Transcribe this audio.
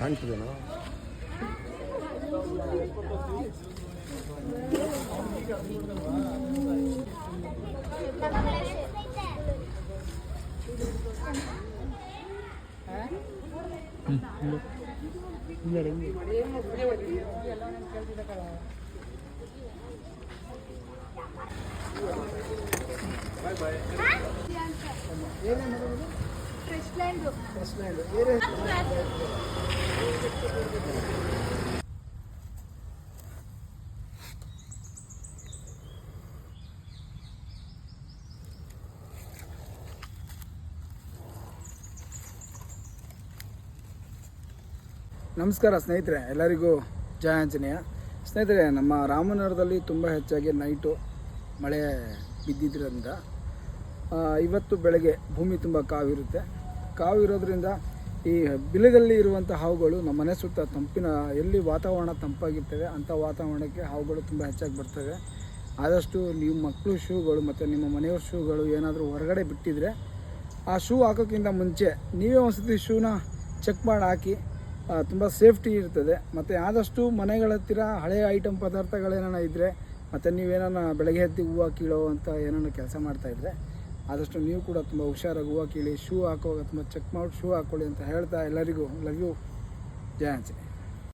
ಕಾಣ್ತದೇನೋ fresh land ನಮಸ್ಕಾರ ಸ್ನೇಹಿತರೆ ಎಲ್ಲರಿಗೂ ಜಯ ಆಂಜನೇಯ. ಸ್ನೇಹಿತರೆ ನಮ್ಮ ರಾಮನಗರದಲ್ಲಿ ತುಂಬ ಹೆಚ್ಚಾಗಿ ನೈಟು ಮಳೆ ಬಿದ್ದಿದ್ದರಿಂದ ಇವತ್ತು ಬೆಳಗ್ಗೆ ಭೂಮಿ ತುಂಬ ಕಾವಿರುತ್ತೆ. ಕಾವಿರೋದ್ರಿಂದ ಈ ಬಿಲದಲ್ಲಿ ಇರುವಂಥ ಹಾವುಗಳು ನಮ್ಮ ಮನೆ ಸುತ್ತ ತಂಪಿನ, ಎಲ್ಲಿ ವಾತಾವರಣ ತಂಪಾಗಿರ್ತವೆ ಅಂಥ ವಾತಾವರಣಕ್ಕೆ ಹಾವುಗಳು ತುಂಬ ಹೆಚ್ಚಾಗಿ ಬರ್ತವೆ. ಆದಷ್ಟು ನೀವು ಮಕ್ಕಳು ಶೂಗಳು ಮತ್ತು ನಿಮ್ಮ ಮನೆಯವ್ರ ಶೂಗಳು ಏನಾದರೂ ಹೊರಗಡೆ ಬಿಟ್ಟಿದ್ರೆ ಆ ಶೂ ಹಾಕೋಕ್ಕಿಂತ ಮುಂಚೆ ನೀವೇ ಒಂದ್ಸತಿ ಶೂನ ಚೆಕ್ ಮಾಡಿ ಹಾಕಿ ತುಂಬ ಸೇಫ್ಟಿ ಇರ್ತದೆ. ಮತ್ತು ಆದಷ್ಟು ಮನೆಗಳ ಹತ್ತಿರ ಹಳೆಯ ಐಟಮ್ ಪದಾರ್ಥಗಳೇನಾರ ಇದ್ದರೆ ಮತ್ತು ನೀವೇನಾನ ಬೆಳಗ್ಗೆ ಎದ್ದು ಹೂವು ಕೀಳೋ ಅಂತ ಏನಾನ ಕೆಲಸ ಮಾಡ್ತಾಯಿದ್ರೆ ಆದಷ್ಟು ನೀವು ಕೂಡ ತುಂಬ ಹುಷಾರಾಗಿ ಹೂವು ಕೀಳಿ, ಶೂ ಹಾಕುವಾಗ ತುಂಬ ಚೆಕ್ ಮಾಡಿ, ಶೂ ಹಾಕ್ಕೊಳ್ಳಿ ಅಂತ ಹೇಳ್ತಾ ಎಲ್ಲರಿಗೂ ಲವ್ ಯು ಜಯ ಆಂಜನೇಯ.